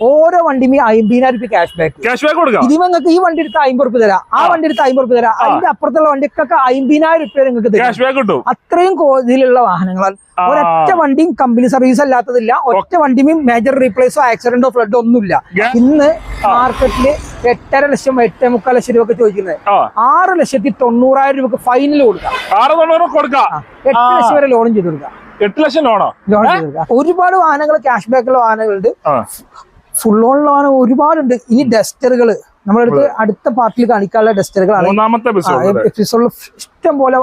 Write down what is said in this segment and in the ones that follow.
ഓരോ വണ്ടിയും അമ്പതിനായിരം രൂപ ക്യാഷ് ബാക്ക് ക്യാഷ് ബാക്ക് കൊടുക്കാം. ഇതിന് നിങ്ങൾക്ക് ഈ വണ്ടി എടുത്ത് അമ്പത് റുപ്യ തരാം. ആ. വണ്ടി എടുത്ത് അമ്പത് റുപ്യ തരാം. അതിന്റെ അപ്പുറത്തുള്ള വണ്ടിക്കൊക്കെ അമ്പതിനായിരം റുപ്യ നിങ്ങൾക്ക് ക്യാഷ് ബാക്ക് കിട്ടും. അത്രയും കോതിലുള്ള വാഹനങ്ങളാൽ. ഒരൊറ്റ വണ്ടിയും കമ്പനി സർവീസ് അല്ലാത്തതില്ല. ഒറ്റ വണ്ടിയും മേജർ റീപ്ലേസോ ആക്സിഡന്റോ ഫ്ലഡോ ഒന്നുമില്ല. ഇന്ന് മാർക്കറ്റിൽ എട്ടര ലക്ഷം എട്ടേ മുക്കാൽ ലക്ഷം രൂപ ചോദിക്കുന്നത്. ആറ് ലക്ഷത്തി തൊണ്ണൂറായിരം രൂപ ഫൈനൽ കൊടുക്കാം. എട്ട് ലക്ഷം വരെ ലോണും ചെയ്ത് കൊടുക്കാം. എട്ട് ലക്ഷം ലോണോ ലോൺ ചെയ്ത് കൊടുക്കാം. ഒരുപാട് വാഹനങ്ങൾ ക്യാഷ് ബാക്കുള്ള വാഹനങ്ങളുണ്ട്. ഫുൾ ഓണിലാണ് ഒരുപാടുണ്ട്. ഇനി ഡസ്റ്ററുകൾ നമ്മളടുത്ത് അടുത്ത പാർട്ടിയിൽ കാണിക്കാനുള്ള ഡസ്റ്ററുകളാണ് എപ്പിസോഡിൽ ഇഷ്ടം പോലെ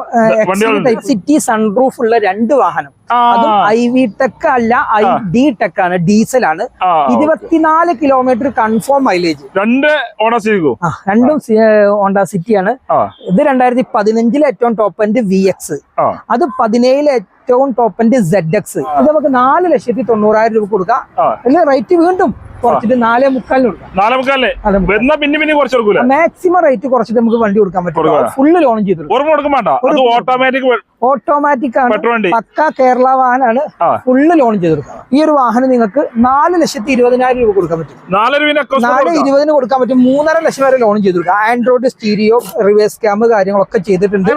ടൈപ്പ് സിറ്റി സൺറൂഫ് ഉള്ള രണ്ട് വാഹനം. അതും ഐ വി ടെക് അല്ല ഐ ഡി ടെക് ആണ് ഡീസൽ ആണ്. ഇരുപത്തിനാല് കിലോമീറ്റർ കൺഫേം മൈലേജ് രണ്ട് രണ്ടും ഹോണ്ട സിറ്റി ആണ്. ഇത് രണ്ടായിരത്തി പതിനഞ്ചിലെ ഏറ്റവും ടോപ്പ് എൻഡ് വി എക്സ് അത് പതിനേഴിലെ ഏറ്റവും ടോപ്പ് എൻഡ് സെഡ് എക്സ് ഇത് നമുക്ക് നാല് ലക്ഷത്തി തൊണ്ണൂറായിരം രൂപ കൊടുക്കാം. അല്ലെ റേറ്റ് വീണ്ടും കുറച്ചിട്ട് നാലേ മുക്കാലിന് കൊടുക്കാം. നാലേ മുക്കാലേ. എന്നാ പിന്നെ പിന്നെ കുറച്ച് കൊടുക്കൂല? മാക്സിമം റേറ്റ് കുറച്ചിട്ട് നമുക്ക് വണ്ടി കൊടുക്കാൻ പറ്റും. ഫുള്ള് ലോൺ ചെയ്തു ഓർമ്മ കൊടുക്കാൻ വേണ്ട. ഓട്ടോമാറ്റിക് ഓട്ടോമാറ്റിക് ആണ്. പക്ക കേരള വാഹനമാണ്. ഫുള്ള് ലോൺ ചെയ്ത് കൊടുക്കാം ഈ ഒരു വാഹനം നിങ്ങൾക്ക് നാല് ലക്ഷത്തി ഇരുപതിനായിരം രൂപ കൊടുക്കാൻ പറ്റും. നാല് രൂപ ഇരുപതിന് കൊടുക്കാൻ പറ്റും. മൂന്നര ലക്ഷം വരെ ലോൺ ചെയ്ത് കൊടുക്കാം. ആൻഡ്രോയിഡ് സ്റ്റീരിയോ റിവേഴ്സ് ക്യാമ് കാര്യങ്ങളൊക്കെ ചെയ്തിട്ടുണ്ട്.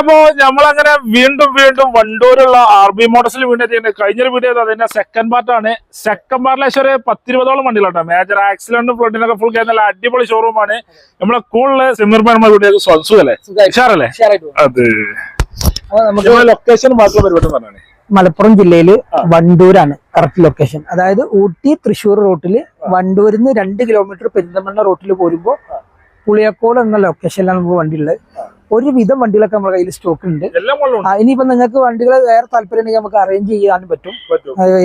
അപ്പോ നമ്മളങ്ങനെ വീണ്ടും വീണ്ടും വണ്ടൂരുള്ള ആർ ബി മോഡൽസിൽ വീണ്ടും കഴിഞ്ഞൊരു വീഡിയോ അതിന്റെ സെക്കൻഡ് പാർട്ടാണ് സെക്കൻഡ് പാർട്ടിൽ ഏകദേശം ഒരു വണ്ടികളാണ് മേജർ ആക്സിഡന്റും ഫ്ലഡിനൊക്കെ ഫുൾ കഴിഞ്ഞാൽ അടിപൊളി ഷോറൂമാണ് നമ്മളെ കൂടുതൽ നമ്മുടെ വീഡിയോ സുഖല്ലേ? ഉഷാറല്ലേ? അതെ. നമുക്ക് ലൊക്കേഷൻ ബാക്കിയുള്ള പരിപാടി പറഞ്ഞാണ് മലപ്പുറം ജില്ലയിൽ വണ്ടൂരാണ് കറക്റ്റ് ലൊക്കേഷൻ അതായത് ഊട്ടി തൃശ്ശൂർ റോട്ടിൽ വണ്ടൂരിൽ നിന്ന് രണ്ട് കിലോമീറ്റർ പെരിന്തമണ്ണ റൂട്ടിൽ പോരുമ്പോൾ പുളിയക്കോട് എന്ന ലൊക്കേഷനിലാണ് നമുക്ക് വണ്ടി ഉള്ളത്. ഒരുവിധം വണ്ടികളൊക്കെ നമ്മുടെ കയ്യിൽ സ്റ്റോക്ക് ഉണ്ട്. ഇനിയിപ്പോ നിങ്ങൾക്ക് വണ്ടികൾ വേറെ താല്പര്യം ഉണ്ടെങ്കിൽ നമുക്ക് അറേഞ്ച് ചെയ്യാനും പറ്റും.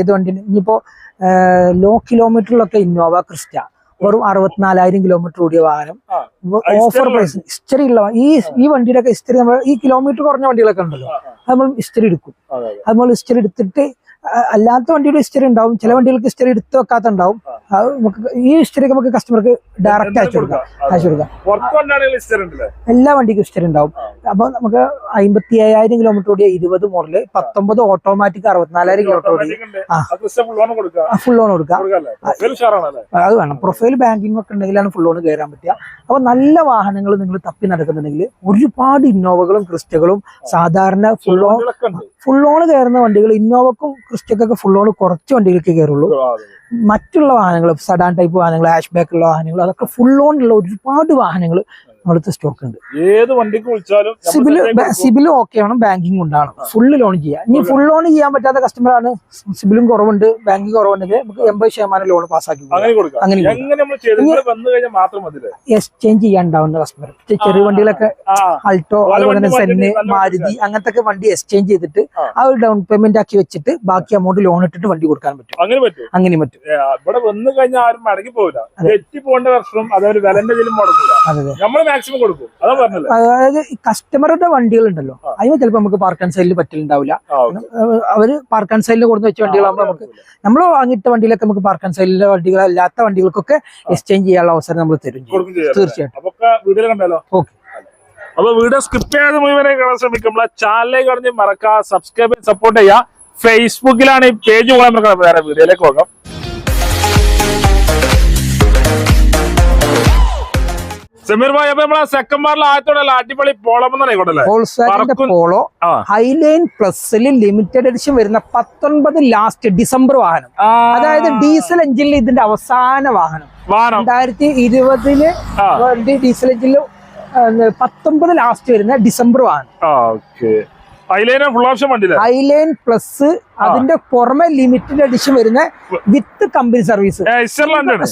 ഏത് വണ്ടി ഇനിയിപ്പോ ലോ കിലോമീറ്ററിലൊക്കെ ഇന്നോവ ക്രിസ്റ്റ. വെറും അറുപത്തിനാലായിരം കിലോമീറ്റർ ഓടിയ വാഹനം. ഓഫർ പ്രൈസ് ഹിസ്റ്ററി ഉള്ള ഈ ഈ വണ്ടിയുടെ ഒക്കെ ഹിസ്റ്ററി നമ്മൾ ഈ കിലോമീറ്റർ കുറഞ്ഞ വണ്ടികളൊക്കെ ഉണ്ടല്ലോ. അത് നമ്മൾ ഹിസ്റ്ററി എടുക്കും. അതെ, നമ്മൾ ഹിസ്റ്ററി എടുത്തിട്ട് അല്ലാത്ത വണ്ടിയുടെ ഹിസ്റ്ററി ഉണ്ടാവും. ചില വണ്ടികൾക്ക് ഹിസ്റ്ററി എടുത്ത് വെക്കാത്ത ഉണ്ടാവും നമുക്ക് ഈ ഹിസ്റ്ററി നമുക്ക് കസ്റ്റമർക്ക് ഡയറക്റ്റ് അയച്ചു കൊടുക്കാം. അയച്ചു കൊടുക്കാം. എല്ലാ വണ്ടിക്കും ഹിസ്റ്ററി ഉണ്ടാവും. ആ. അപ്പൊ നമുക്ക് അമ്പത്തി അയ്യായിരം കിലോമീറ്റർ ഓടിയ ഇരുപത് മോഡൽ പത്തൊമ്പത് ഓട്ടോമാറ്റിക് അറുപത്തിനാലായിരം കിലോമീറ്റർ ഓടി. ഫുൾ ലോൺ കൊടുക്കാം അത് വേണം. പ്രൊഫൈൽ ബാങ്കിംഗ് ഒക്കെ ഉണ്ടെങ്കിലാണ് ഫുൾ ലോൺ കയറാൻ പറ്റുക. അപ്പൊ നല്ല വാഹനങ്ങൾ നിങ്ങൾ തപ്പി നടക്കുന്നുണ്ടെങ്കിൽ ഒരുപാട് ഇന്നോവകളും ക്രിസ്റ്റകളും സാധാരണ ഫുൾ ലോൺ ഫുൾ ലോൺ കയറുന്ന വണ്ടികൾ ഇന്നോവക്കും ക്രിസ്റ്റക്കൊക്കെ ഫുൾ ഓൺ കുറച്ച് വണ്ടികൾക്ക് കയറുള്ളൂ. മറ്റുള്ള വാഹനങ്ങൾ സഡാൻ ടൈപ്പ് വാഹനങ്ങൾ ഹാഷ് ബാക്ക് ഉള്ള വാഹനങ്ങൾ അതൊക്കെ ഫുൾ ലോൺ ഉള്ള ഒരുപാട് വാഹനങ്ങൾ നമ്മളടുത്ത് സ്റ്റോക്ക് ഉണ്ട്. ഏത് വണ്ടിക്ക് വിളിച്ചാലും സിബിൽ സിബിൽ ഓക്കെ ആണ് ബാങ്കിങ് ഉണ്ടാണ് ഫുള്ള് ലോൺ ചെയ്യാം. ഇനി ഫുൾ ലോൺ ചെയ്യാൻ പറ്റാത്ത കസ്റ്റമർ ആണ് സിബിലും കുറവുണ്ട് ബാങ്കിങ് കുറവുണ്ടെങ്കിൽ നമുക്ക് എൺപത് ശതമാനം ലോൺ പാസ്സാക്കി. അങ്ങനെ എക്സ്ചേഞ്ച് ചെയ്യാണ്ടാവുന്ന കസ്റ്റമർ ചെറിയ വണ്ടികളൊക്കെ ആൾട്ടോ അതുപോലെ തന്നെ സെന്ന് മാരുതി അങ്ങനത്തെ വണ്ടി എക്സ്ചേഞ്ച് ചെയ്തിട്ട് ആ. ഒരു ഡൗൺ പേയ്മെന്റ് ആക്കി വെച്ചിട്ട് ബാക്കി അമൗണ്ട് ലോൺ ഇട്ടിട്ട് വണ്ടി കൊടുക്കാൻ പറ്റും. അങ്ങനെ പറ്റും? അങ്ങനെ പറ്റും. ഇവിടെ വന്നു കഴിഞ്ഞാൽ ആരും മടങ്ങി പോകില്ല. തെറ്റി പോകേണ്ട വർഷം അതൊരു വിലന്റെ ഇതിലും മുടങ്ങില്ല നമ്മൾ മാക്സിമം കൊടുക്കും. അതാ പറഞ്ഞല്ലേ അതായത് കസ്റ്റമറുടെ വണ്ടികൾ ഉണ്ടല്ലോ. അതിന് ചിലപ്പോൾ നമുക്ക് പാർക്ക് ആൻഡ് സൈഡിൽ. ഏഹ് അവർ പാർക്ക് ആൻഡ് സൈഡിൽ കൊടുത്ത് വെച്ച വണ്ടികളാകുമ്പോൾ നമുക്ക് നമ്മൾ വാങ്ങിയിട്ട വണ്ടിയിലൊക്കെ നമുക്ക് പാർക്ക് ആൻഡ് സൈഡിലെ വണ്ടികൾ അല്ലാത്ത വണ്ടികൾക്കൊക്കെ എക്സ്ചേഞ്ച് ചെയ്യാനുള്ള അവസരം നമ്മൾ തരും തീർച്ചയായിട്ടും. അപ്പൊ വീഡിയോ കണ്ടല്ലോ ഓക്കെ. അപ്പൊ വീഡിയോ സ്കിപ്പ് ചെയ്യാതെ മുഴുവനെ കാണാൻ ശ്രമിക്കും നമ്മളെ ചാനലിലേക്ക് കടഞ്ഞ് മറക്കുക സബ്സ്ക്രൈബ് സപ്പോർട്ട് ചെയ്യുക. ഫേസ്ബുക്കിലാണ് ഈ പേജ് പോകാൻ മറക്കണം വേറെ വീഡിയോയിലേക്ക് പോകാം. സമീർ ഭായി അപ്പൊ നമ്മളെ സെക്കൻഡ് പാർട്ടിൽ ആദ്യത്തോടെ അടിപൊളി പോളം പോളോ ഹൈലൈൻ പ്ലസിൽ ലിമിറ്റഡ് എഡിഷൻ വരുന്ന പത്തൊൻപത് ലാസ്റ്റ് ഡിസംബർ വാഹനം. അതായത് ഡീസൽ എഞ്ചിനിൽ ഇതിന്റെ അവസാന വാഹനം. വാഹനം. രണ്ടായിരത്തി ഇരുപതിൽ ഡീസൽ എഞ്ചിനിൽ പത്തൊമ്പത് ലാസ്റ്റ് വരുന്ന ഡിസംബർ വാഹനം. ഹൈലൈൻ പ്ലസ് അതിന്റെ പുറമെ ലിമിറ്റഡ് എഡിഷൻ വരുന്ന with company service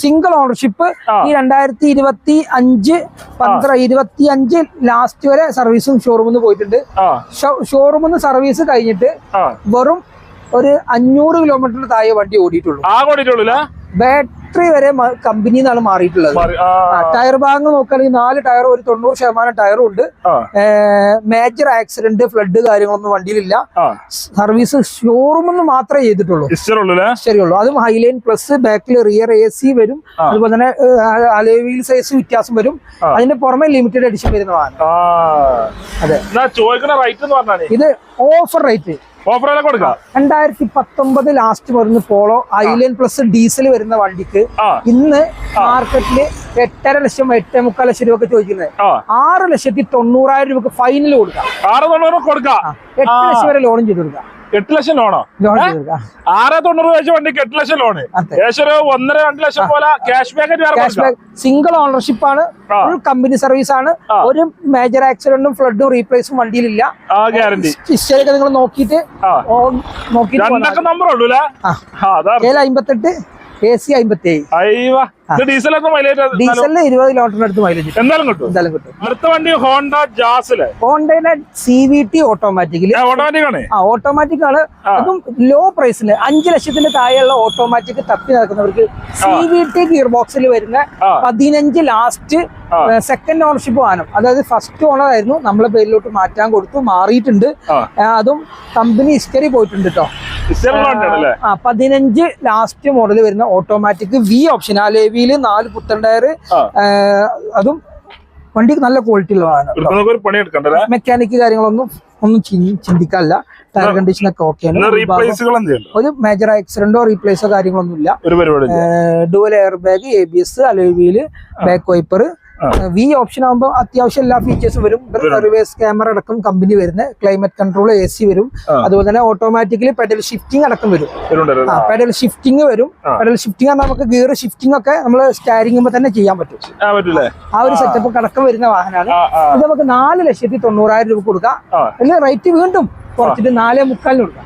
single ownership ഈ രണ്ടായിരത്തി ഇരുപത്തി അഞ്ച് പന്ത്രണ്ട് ഇരുപത്തി അഞ്ച് ലാസ്റ്റ് വരെ സർവീസും ഷോറൂമിൽ പോയിട്ടുണ്ട്. ഷോറൂമിൽ സർവീസ് കഴിഞ്ഞിട്ട് വെറും ഒരു അഞ്ഞൂറ് കിലോമീറ്ററിന് താഴെ വണ്ടി ഓടിയിട്ടുള്ളൂ. ആ ബാറ്ററി വരെ കമ്പനി നിന്നാണ് മാറിയിട്ടുള്ളത്. ടയർ ഭാഗങ്ങൾ നോക്കുകയാണെങ്കിൽ നാല് ടയർ ഒരു തൊണ്ണൂറ് ശതമാനം ടയറും ഉണ്ട്. മേജർ ആക്സിഡന്റ് ഫ്ലഡ് കാര്യങ്ങളൊന്നും വണ്ടിയിലില്ല. സർവീസ് ഷോറൂമിൽ നിന്ന് മാത്രമേ ചെയ്തിട്ടുള്ളൂ. ശരിയുള്ളൂ. അതും ഹൈലൈൻ പ്ലസ് ബാക്കിൽ റിയർ എ സി വരും. അതുപോലെ തന്നെ അലേവീൽ സൈസ് വ്യത്യാസം വരും. അതിന്റെ പുറമെ ലിമിറ്റഡ് എഡിഷൻ വരുന്നതാണ് അതെ. റൈറ്റ് പറഞ്ഞാണ് ഇത് ഓഫർ റേറ്റ് ഓഫറൊക്കെ കൊടുക്കാം? രണ്ടായിരത്തി പത്തൊമ്പത് ലാസ്റ്റ് വരുന്ന പോളോ ഐലൻ പ്ലസ് ഡീസൽ വരുന്ന വണ്ടിക്ക് ഇന്ന് മാർക്കറ്റിൽ എട്ടര ലക്ഷം എട്ടേ മുക്കാൽ ലക്ഷം രൂപ ചോദിക്കുന്നത്. ആറ് ലക്ഷത്തി തൊണ്ണൂറായിരം രൂപക്ക് ഫൈനൽ കൊടുക്കാം. ആറ് തൊണ്ണൂറ് കൊടുക്കാം. ആ, എട്ട് ലക്ഷം വരെ ലോണും ചെയ്ത് കൊടുക്കാം. എട്ട് ലക്ഷം ലോണോ? ആറ് തൊണ്ണൂറ് വെച്ച വണ്ടിക്ക് എട്ട് ലക്ഷം ലോണ്. ഏകദേശം ഒരു ഒന്നര രണ്ട് ലക്ഷം പോലെ ക്യാഷ് ബാക്ക് സിംഗിൾ ഓണർഷിപ്പ് ആണ്. ഫുൾ കമ്പനി സർവീസ് ആണ്. ഒരു മേജർ ആക്സിഡന്റും ഫ്ലഡും റീപ്ലേസും വണ്ടിയിലില്ല. ആ ഗ്യാരണ്ടി ഹിസ്റ്ററി നിങ്ങൾ നോക്കിയിട്ട് നോക്കിയിട്ട് അമ്പത്തെട്ട് എ സി അമ്പത്തി ഏഴ് ഡീസൽ എത്ര മൈലേജ് ഡീസലിന് ഇരുപത് കിലോമീറ്ററിന് അടുത്ത് മൈലേജ് എന്തായാലും കിട്ടും. എന്തായാലും കിട്ടും. അടുത്ത വണ്ടി ഹോണ്ട ജാസിൽ. ഹോണ്ടയുടെ C V T automatically automatic ആണ്? ആ ഓട്ടോമാറ്റിക് ആണ്. അതും ലോ. പ്രൈസിന് അഞ്ച് ലക്ഷത്തിന്റെ താഴെയുള്ള ഓട്ടോമാറ്റിക് തപ്പി നടക്കുന്നവർക്ക് സി വി ടി ഗിയർ ബോക്സിൽ വരുന്ന. പതിനഞ്ച് ലാസ്റ്റ് സെക്കൻഡ് ഓണർഷിപ്പ് വാഹനം. അതായത് ഫസ്റ്റ് ഓണർ ആയിരുന്നു. നമ്മളെ പേരിലോട്ട് മാറ്റാൻ കൊടുത്തു മാറിയിട്ടുണ്ട്. അതും കമ്പനി ഹിസ്റ്ററി പോയിട്ടുണ്ട് കേട്ടോ പതിനഞ്ച് ലാസ്റ്റ് മോഡൽ വരുന്ന ഓട്ടോമാറ്റിക് വി ഓപ്ഷൻ ആ ലേവിയിൽ നാല് പുത്തൻ ടയർ അതും വണ്ടി നല്ല ക്വാളിറ്റി ഉള്ള വാഹനം എടുക്കുന്നവർക്ക് ഒരു പണി എടുക്കണ്ടല്ലേ മെക്കാനിക് കാര്യങ്ങളൊന്നും ഒന്നും ചിന്തി- ചിന്തിക്കാനില്ല ടയർ കണ്ടീഷൻ ഒക്കെ ഓക്കെയാണ് ചെയ്യണ്ടോ ഒരു മേജർ ആക്സിഡന്റോ റീപ്ലേസോ കാര്യങ്ങളൊന്നും ഇല്ല. Dual air bag A B S അലോവിയിൽ back wiper. V option ആകുമ്പോൾ അത്യാവശ്യം എല്ലാ ഫീച്ചേഴ്സും വരും. റിവേഴ്സ് ക്യാമറ അടക്കം കമ്പനി വരുന്നത് ക്ലൈമറ്റ് കൺട്രോൾ എ സി വരും. അതുപോലെ തന്നെ ഓട്ടോമാറ്റിക്കലി പെഡൽ ഷിഫ്റ്റിംഗ് അടക്കം വരും. പെഡൽ ഷിഫ്റ്റിംഗ് വരും. പെഡൽ ഷിഫ്റ്റിംഗ് ആണ് നമുക്ക് ഗിയർ ഷിഫ്റ്റിംഗ് ഒക്കെ നമ്മൾ സ്റ്റാരിങ്ങുമ്പോൾ തന്നെ ചെയ്യാൻ പറ്റും. ആ ഒരു സെറ്റപ്പ് അടക്കം വരുന്ന വാഹനമാണ് ഇത് നമുക്ക് നാല് ലക്ഷത്തി തൊണ്ണൂറായിരം രൂപ കൊടുക്കാം. അതിൽ റേറ്റ് വീണ്ടും കുറച്ചിട്ട് നാലേ മുക്കാലിന് കൊടുക്കാം.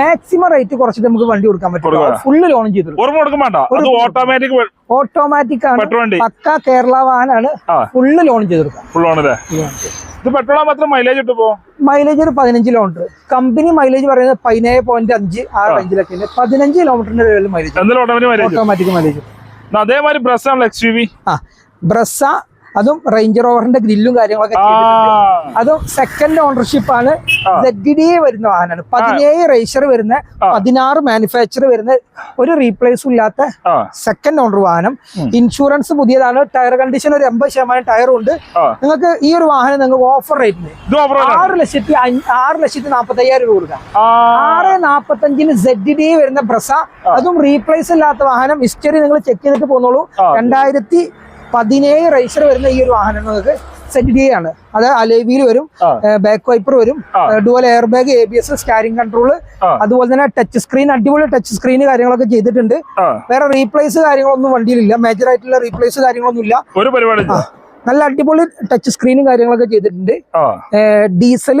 മാക്സിമം റേറ്റ് കുറച്ചിട്ട് നമുക്ക് വണ്ടി കൊടുക്കാൻ പറ്റും. കൊടുക്കാം. ഫുള്ള് ലോൺ ചെയ്തു ഓർമ്മ കൊടുക്കും അത് ഓട്ടോമാറ്റിക് ഓട്ടോമാറ്റിക് ആണ്. പക്ക കേരള വാഹനാണ് ഫുള്ള് ലോൺ ചെയ്ത് കൊടുക്കാം ഫുൾ ആണല്ലേ ഇത് പെട്രോൾ മാത്രം മൈലേജ് ഇട്ടപ്പോ മൈലേജ് ഒരു പതിനഞ്ച് കിലോമീറ്റർ കമ്പനി മൈലേജ് പറയുന്നത് പതിനേഴ് പോയിന്റ് അഞ്ച് ആ റേഞ്ചിലൊക്കെ ഉണ്ട്. പതിനഞ്ച് കിലോമീറ്ററിന്റെ ലെവലിൽ മൈലേജ് ഓട്ടോമാറ്റിക് മൈലേജ് അതേമാതിരി ബ്രസ് ആണല്ലോ എക്സ് യു വി ആ. ബ്രസ അതും റേഞ്ചർ ഓവറിന്റെ ഗ്രില്ലും കാര്യങ്ങളൊക്കെ അതും സെക്കൻഡ് ഓണർഷിപ്പ് ആണ്. ഡി വരുന്ന വാഹനമാണ്. പതിനേഴ് റേസർ വരുന്ന. പതിനാറ് മാനുഫാക്ചർ വരുന്ന ഒരു റീപ്ലേസും ഇല്ലാത്ത സെക്കൻഡ് ഓണർ വാഹനം. ഇൻഷുറൻസ് പുതിയതാണ്. ടയർ കണ്ടീഷൻ ഒരു എൺപത് ശതമാനം ടയറും ഉണ്ട്. നിങ്ങൾക്ക് ഈ ഒരു വാഹനം നിങ്ങൾക്ക് ഓഫർ റേറ്റിന് ആറ് ലക്ഷത്തി ആറ് ലക്ഷത്തി നാപ്പത്തി അയ്യായിരം രൂപ കൊടുക്കാം. ആറ് നാപ്പത്തഞ്ചിന് സെഡ് ഡി വരുന്ന ബ്രസ അതും റീപ്ലേസ് ഇല്ലാത്ത വാഹനം. ഹിസ്റ്ററി നിങ്ങൾ ചെക്ക് ചെയ്തിട്ട് പോന്നോളൂ. രണ്ടായിരത്തി പതിനേഴ് റേസർ വരുന്ന ഈ ഒരു വാഹനം നിങ്ങൾക്ക് സെറ്റ് ഡി ആണ്. അത് അലേവിയിൽ വരും ബാക്ക് വൈപ്പർ വരും. Dual air bag A B S steering control അതുപോലെ തന്നെ ടച്ച് സ്ക്രീൻ അടിപൊളി ടച്ച് സ്ക്രീൻ കാര്യങ്ങളൊക്കെ ചെയ്തിട്ടുണ്ട്. വേറെ റീപ്ലേസ് കാര്യങ്ങളൊന്നും വണ്ടിയിലില്ല. മേജർ ആയിട്ടുള്ള റീപ്ലേസ് കാര്യങ്ങളൊന്നും ഇല്ല ഒരു പരിപാടി നല്ല അടിപൊളി ടച്ച് സ്ക്രീനും കാര്യങ്ങളൊക്കെ ചെയ്തിട്ടുണ്ട്. ഡീസൽ ഡീസൽ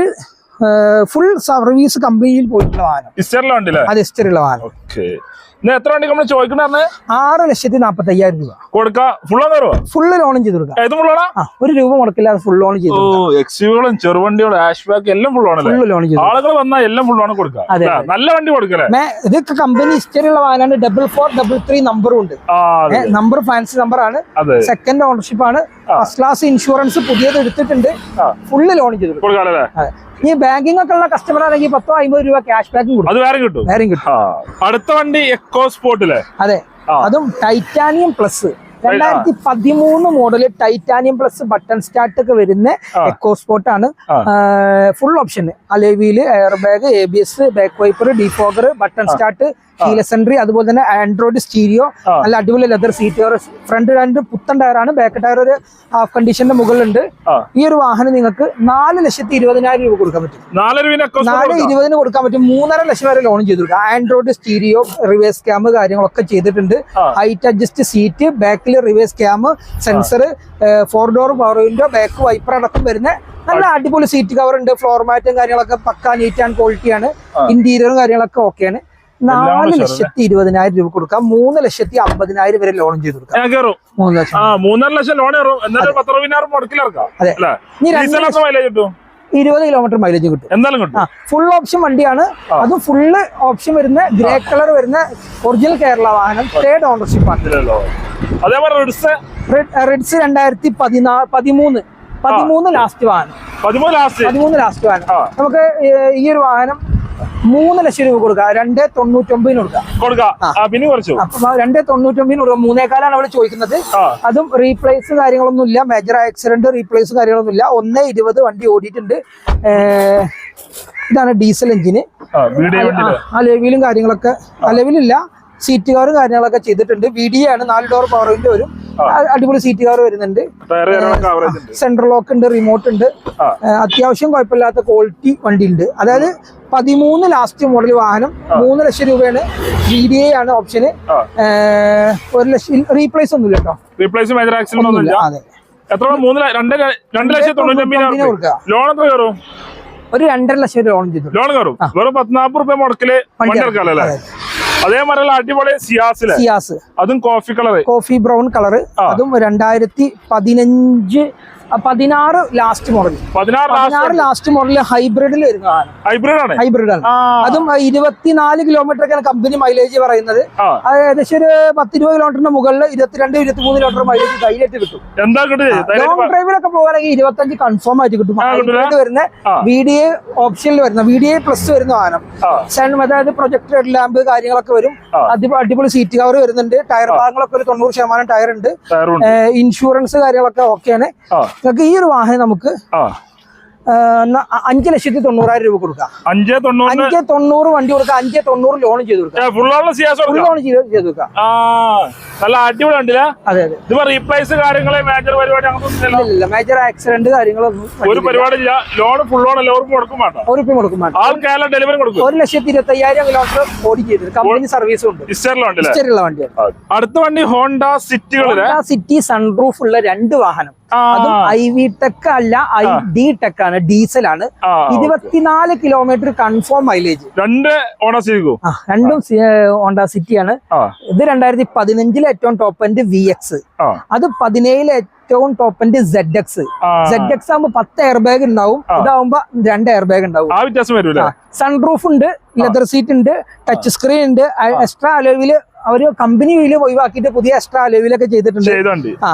ഫുൾ സർവീസ് കമ്പനിയിൽ പോയിട്ടുള്ള വാഹനം. അത് ഹിസ്റ്ററിയുള്ള വാഹനം. എത്ര വണ്ടി നമ്മൾ ചോദിക്കണ ആറ് ലക്ഷത്തി നാപ്പത്തി അയ്യായിരം രൂപ. കൊടുക്കാം? ഫുൾ ആണോ ഫുള്ള് ലോണും ചെയ്ത് കൊടുക്കാം. ഫുൾ ഒരു രൂപ മുടക്കില്ലാതെ ഫുൾ ലോൺ ചെയ്തു ഓ എക്സ്യുകളും ചെറുവണ്ടികളും ആഷ് ബാക്ക് എല്ലാം ഫുൾ ആണല്ലേ ഫുള്ള് ലോൺ ചെയ്തു ആളുകൾ വന്നാൽ എല്ലാം ഫുൾ ആണ് കൊടുക്കുക അതെ, നല്ല വണ്ടി കൊടുക്കല്ലേ? മേ ഇതൊക്കെ കമ്പനി ഹിസ്റ്ററി ഉള്ള വാഹനമാണ്. ഡബിൾ ഫോർ ഡബിൾ ത്രീ നമ്പറും ഉണ്ട്. നമ്പർ ഫാൻസി നമ്പർ ആണ്. സെക്കൻഡ് ഓണർഷിപ്പ് ആണ്. ഫസ്റ്റ് ക്ലാസ് ഇൻഷുറൻസ് പുതിയത് എടുത്തിട്ടുണ്ട്. ഫുള്ള് ലോൺ ചെയ്ത് ഈ ബാങ്കിങ് ഒക്കെ ഉള്ള കസ്റ്റമർ ആണെങ്കിൽ പത്തോ അമ്പത് രൂപ ക്യാഷ് ബാക്കും അത് വേറെ കിട്ടും. കിട്ടും. അടുത്ത വണ്ടി എക്കോ സ്പോർട്ടിൽ അതെ. അതും ടൈറ്റാനിയം പ്ലസ് രണ്ടായിരത്തി പതിമൂന്ന് model titanium plus button start ഒക്കെ വരുന്ന. എക്കോ സ്പോർട്ട് ആണ്. Full option അലേവിയിൽ air bag A B S back wiper defogger button start keyless entry അതുപോലെ തന്നെ ആൻഡ്രോയിഡ് സ്റ്റീരിയോ നല്ല അടിപൊളി ലെതർ സീറ്റ് ഫ്രണ്ട് രണ്ട് പുത്തൻ ടയറാണ് ബാക്ക് ടയർ ഒരു ഹാഫ് കണ്ടീഷന്റെ മുകളിലുണ്ട്. ഈ ഒരു വാഹനം നിങ്ങൾക്ക് നാല് ലക്ഷത്തി ഇരുപതിനായിരം രൂപ കൊടുക്കാൻ പറ്റും. നാല് ഇരുപതിന് കൊടുക്കാൻ പറ്റും. മൂന്നര ലക്ഷം വരെ ലോൺ ചെയ്തു കൊടുക്കാം ആൻഡ്രോയിഡ് സ്റ്റീരിയോ റിവേഴ്സ് ക്യാമ്പ് കാര്യങ്ങളൊക്കെ ചെയ്തിട്ടുണ്ട്. ഹൈറ്റ് അഡ്ജസ്റ്റ് സീറ്റ് ബാക്കിൽ reverse cam sensor four door power window back wiper അടക്കം വരുന്ന നല്ല അടിപൊളി സീറ്റ് കവർ ഉണ്ട്. ഫ്ലോർ മാറ്റും കാര്യങ്ങളൊക്കെ പക്ക നീറ്റ് ആൻഡ് ക്വാളിറ്റിയാണ് ആണ്. ഇന്റീരിയറും കാര്യങ്ങളൊക്കെ ഓക്കെയാണ് നാല്? ലക്ഷത്തി ഇരുപതിനായിരം രൂപ കൊടുക്കാം. മൂന്ന് ലക്ഷത്തി അമ്പതിനായിരം വരെ ലോൺ ചെയ്ത് കൊടുക്കാം. മൂന്ന് ലക്ഷം. മൂന്നര ലക്ഷം ലോൺ അതെ. ഇനി രണ്ട് ലക്ഷം ഇരുപത് കിലോമീറ്റർ മൈലേജ് കിട്ടും. എന്തായാലും കിട്ടും ഫുൾ ഓപ്ഷൻ വണ്ടിയാണ്. അത് ഫുള്ള് ഓപ്ഷൻ വരുന്ന ഗ്രേ കളർ വരുന്ന ഒറിജിനൽ കേരള വാഹനം തേർഡ് ഓണർഷിപ്പ് ആണ്. റിഡ്സ് റെഡ്സ് രണ്ടായിരത്തി പതിനാ പതിമൂന്ന്. പതിമൂന്ന് ലാസ്റ്റ് വാഹനം. പതിമൂന്ന് ലാസ്റ്റ് വാഹനം. നമുക്ക് ഈ ഒരു വാഹനം മൂന്ന് ലക്ഷം രൂപ കൊടുക്കുക. രണ്ട് തൊണ്ണൂറ്റൊമ്പതിന് കൊടുക്കുക. കൊടുക്കാം. ആ. പിന്നെ കുറച്ചു. രണ്ട് തൊണ്ണൂറ്റൊമ്പതിന് കൊടുക്കുക. മൂന്നേക്കാലാണ് അവിടെ ചോദിക്കുന്നത്. അതും റീപ്ലേസ് കാര്യങ്ങളൊന്നും ഇല്ല മേജർ ആക്സിഡന്റ് റീപ്ലേസ് കാര്യങ്ങളൊന്നും ഇല്ല ഒന്നേ ഇരുപത് വണ്ടി ഓടിയിട്ടുണ്ട്. ഇതാണ് ഡീസൽ എഞ്ചിന് അലവിലും കാര്യങ്ങളൊക്കെ. അലവിലില്ല. സീറ്റ് കവറും കാര്യങ്ങളൊക്കെ ചെയ്തിട്ടുണ്ട്. വി ഡി ആണ് നാല് ഡോർ പവർ വിൻഡോ വരും അടിപൊളി സീറ്റ് കവർ വരുന്നുണ്ട് സെൻട്രൽ ലോക്ക് ഉണ്ട്. റിമോട്ട് ഉണ്ട് അത്യാവശ്യം കുഴപ്പമില്ലാത്ത ക്വാളിറ്റി വണ്ടി ഉണ്ട് അതായത് പതിമൂന്ന് ലാസ്റ്റ് മോഡൽ വാഹനം മൂന്ന് ലക്ഷം രൂപയാണ് വി ഡി എ ആണ് ഓപ്ഷന്. ഒരു ലക്ഷം റീപ്ലേസ് ഒന്നുമില്ല കേട്ടോ റീപ്ലേസ് അതെ. എത്ര മൂന്ന് രണ്ട് ലക്ഷത്തി തൊണ്ണൂറ്റൊമ്പതിന് തൊണ്ണൂറ്റൊമ്പതിനായിരം. ലോൺ എത്ര കയറും? ഒരു രണ്ടര ലക്ഷം രൂപ ലോൺ ചെയ്തു. ലോൺ കയറും. വെറും പത്തിനാപ്പത് റുപ്യ മുടക്കിൽ വണ്ടി എടുക്കാമല്ലോ. അതേമാതിരി അടിപൊളി സിയാസിലെ സിയാസ്. അതും coffee colour coffee brown colour അതും രണ്ടായിരത്തി പതിനഞ്ച് പതിനാറ് ലാസ്റ്റ് മോഡൽ പതിനാറ് ലാസ്റ്റ് മോഡൽ ഹൈബ്രിഡിൽ വരുന്ന ഹൈബ്രിഡാണ് ഹൈബ്രിഡ് ആണ്. ഹൈബ്രിഡ് ആണ്. അതും ഇരുപത്തിനാല് കിലോമീറ്റർ ഒക്കെയാണ് കമ്പനി മൈലേജ് പറയുന്നത്. ഏകദേശം ഒരു പത്തിരുപത് കിലോമീറ്ററിന് മുകളിൽ ഇരുപത്തിരണ്ട് ഇരുപത്തിമൂന്ന് കിലോമീറ്റർ മൈലേജ് കയ്യിലേക്ക് കിട്ടും. ലോങ് ഡ്രൈവിലൊക്കെ പോകുകയാണെങ്കിൽ ഇരുപത്തഞ്ച് കൺഫേം ആയിട്ട് കിട്ടും. ഹൈബ്രിഡ് വരുന്ന. വി ഡി എ ഓപ്ഷനിൽ വരുന്ന വി ഡി എ പ്ലസ് വരുന്ന വാഹനം സൺ അതായത് പ്രൊജക്ടർ ലാമ്പ് കാര്യങ്ങളൊക്കെ വരും. അടിപൊളി സീറ്റ് കവർ വരുന്നുണ്ട്. ടയർ ഭാഗങ്ങളൊക്കെ ഒരു തൊണ്ണൂറ് ശതമാനം ടയർ ഉണ്ട്. ഇൻഷുറൻസ് കാര്യങ്ങളൊക്കെ ഓക്കെയാണ് നിങ്ങൾക്ക് ഈ ഒരു വാഹനം നമുക്ക് അഞ്ച് ലക്ഷത്തി തൊണ്ണൂറായിരം രൂപ കൊടുക്കാം. അഞ്ച് തൊണ്ണൂറിന് അഞ്ച് തൊണ്ണൂറ് വണ്ടി കൊടുക്കാം അഞ്ച് തൊണ്ണൂറ് ലോൺ ചെയ്ത് കൊടുക്കാം. ഫുൾ ലോൺ ചെയ്ത് കൊടുക്കാം. ആ നല്ല അടിപൊളി ഉണ്ടല്ലേ അതെ അതെ. ഇതിപ്പോ റീപ്ലേസ് കാര്യങ്ങൾ മേജർ പരിപാടി ഇല്ല മേജർ ആക്സിഡന്റ് കാര്യങ്ങളൊന്നും ഒരു പരിപാടി ഇല്ല ലോൺ ഫുൾ ലോൺ എല്ലാവർക്കും കൊടുക്കും വേണ്ട. ഒരു രൂപ കൊടുക്കും വേണ്ട. ആൾ കേരള ഡെലിവറി കൊടുക്കും. ഒരു ലക്ഷത്തി ഇരുപത്തി അയ്യായിരം കിലോമീറ്റർ ഓടി ചെയ്തത് കമ്പനി സർവീസും ഉണ്ട്. വണ്ടിയാണ്. അടുത്ത വണ്ടി ഹോണ്ട സിറ്റികളിൽ സിറ്റി സൺറൂഫ് ഉള്ള രണ്ട് വാഹനം. അതും ഐ വി ടെക് അല്ല ഐ ഡി ടെക് ആണ് ഡീസൽ ആണ് ആ ഇരുപത്തിനാല് കിലോമീറ്റർ കൺഫേം മൈലേജ് രണ്ട് രണ്ടും ഹോണ്ട സിറ്റി ആണ്. ഇത് രണ്ടായിരത്തി പതിനഞ്ചിലെ ഏറ്റവും ടോപ്പ് എൻഡ് വി എക്സ് അത് പതിനേഴിലെ ഏറ്റവും top end Z X. Z X ആകുമ്പോ പത്ത് എയർ ബാഗ് ഉണ്ടാവും ഇതാവുമ്പോ രണ്ട് എയർ ബാഗ് ഉണ്ടാവും സൺറൂഫ് ഉണ്ട് ലെതർ സീറ്റ് ഉണ്ട് ടച്ച് സ്ക്രീൻ ഉണ്ട്. എക്സ്ട്രാ അലോവിൽ അവർ കമ്പനി വീൽ ഒഴിവാക്കിയിട്ട് പുതിയ എക്സ്ട്രാ അലോവിലൊക്കെ ചെയ്തിട്ടുണ്ട്. ചെയ്ത ആ.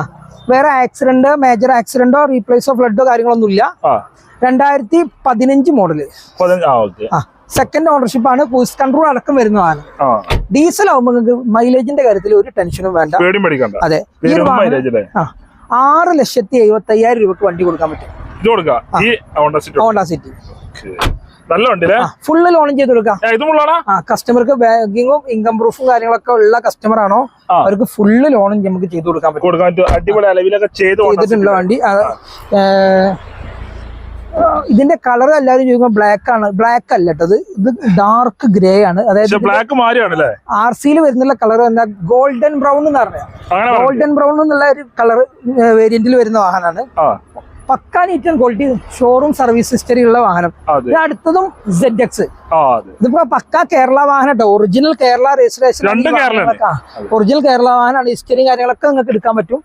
വേറെ ആക്സിഡന്റ് മേജർ ആക്സിഡന്റോ റീപ്ലേസ് ഓഫ് ഫ്ലഡോ കാര്യങ്ങളൊന്നും ഇല്ല രണ്ടായിരത്തി പതിനഞ്ച് മോഡൽ സെക്കൻഡ് ഓണർഷിപ്പ് ആണ് ക്രൂസ് കൺട്രോൾ അടക്കം വരുന്നതാണ് ഡീസൽ ആവുമ്പോൾ നിങ്ങൾക്ക് മൈലേജിന്റെ കാര്യത്തിൽ ഒരു ടെൻഷനും വേണ്ട. അതെ. ആറ് ലക്ഷത്തി എഴുപത്തി അയ്യായിരം രൂപക്ക് വണ്ടി കൊടുക്കാൻ പറ്റും. ഹോണ്ട സിറ്റി നല്ല വണ്ടി അല്ലേ ഫുള്ള് ലോണും ചെയ്ത് കൊടുക്കാം. കസ്റ്റമർക്ക് ബാങ്കിങ്ങും ഇൻകം പ്രൂഫും കാര്യങ്ങളൊക്കെ ഉള്ള കസ്റ്റമർ ആണോ. അവർക്ക് ഫുള്ള് ലോണും നമുക്ക് ചെയ്ത് കൊടുക്കാൻ പറ്റും. അടിപൊളി അളവിലൊക്കെ ചെയ്തിട്ടുള്ള വണ്ടി. ഇതിന്റെ കളർ എല്ലാവരും ചോദിക്കുമ്പോൾ ബ്ലാക്ക് ആണ്. ബ്ലാക്ക് അല്ല കേട്ടത് ഇത്. ഡാർക്ക് ഗ്രേ ആണ്. അതായത് ബ്ലാക്ക് മാറിയാണല്ലേ? ആർ സിയിൽ വരുന്നുള്ള കളർ എന്താ? ഗോൾഡൻ ബ്രൗൺ എന്ന് പറഞ്ഞ. ഗോൾഡൻ ബ്രൗൺ എന്നുള്ള ഒരു കളർ വേരിയന്റിൽ വരുന്ന വാഹനമാണ്. പക്കാ neat and quality showroom service history ഉള്ള വാഹനം. അടുത്തതും സെഡ് എക്സ് ഇതിപ്പോ പക്ക കേരള വാഹനം കേട്ടോ original Kerala registration original Kerala വാഹനമാണ് ഹിസ്റ്ററിയും കാര്യങ്ങളൊക്കെ നിങ്ങൾക്ക് എടുക്കാൻ പറ്റും.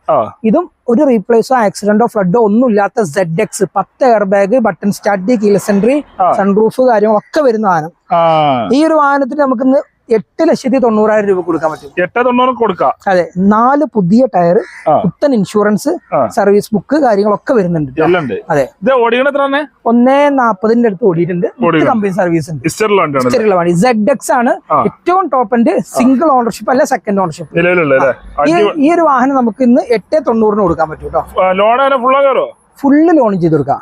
ഇതും ഒരു റീപ്ലേസോ ആക്സിഡന്റോ ഫ്ലഡോ ഒന്നും ഇല്ലാത്ത സെഡ് എക്സ് പത്ത് air bag button start keyless entry. Sunroof കാര്യങ്ങളൊക്കെ വരുന്ന വാഹനം. ഈ ഒരു വാഹനത്തിന് നമുക്ക് ഇന്ന് എട്ട് ലക്ഷത്തി തൊണ്ണൂറായിരം രൂപ കൊടുക്കാൻ പറ്റും. എട്ട് തൊണ്ണൂറ് കൊടുക്കാം. അതെ നാല് പുതിയ ടയർ. പുത്തൻ ഇൻഷുറൻസ് സർവീസ് ബുക്ക് കാര്യങ്ങളൊക്കെ വരുന്നുണ്ട് അതെ. ഒന്നേ നാപ്പതിന്റെ അടുത്ത് ഓടിയിട്ടുണ്ട്. കമ്പനി സർവീസ് ഉണ്ട്. സെഡ് എക്സ് ആണ് ഏറ്റവും ടോപ്പ് എൻഡ് സിംഗിൾ ഓണർഷിപ്പ് അല്ല സെക്കൻഡ് ഓണർഷിപ്പ് ഈ ഒരു വാഹനം നമുക്ക് ഇന്ന് എട്ട് തൊണ്ണൂറിന് കൊടുക്കാൻ പറ്റും കേട്ടോ ലോൺ കയറോ ഫുള്ള് ലോൺ ചെയ്ത് കൊടുക്കാം.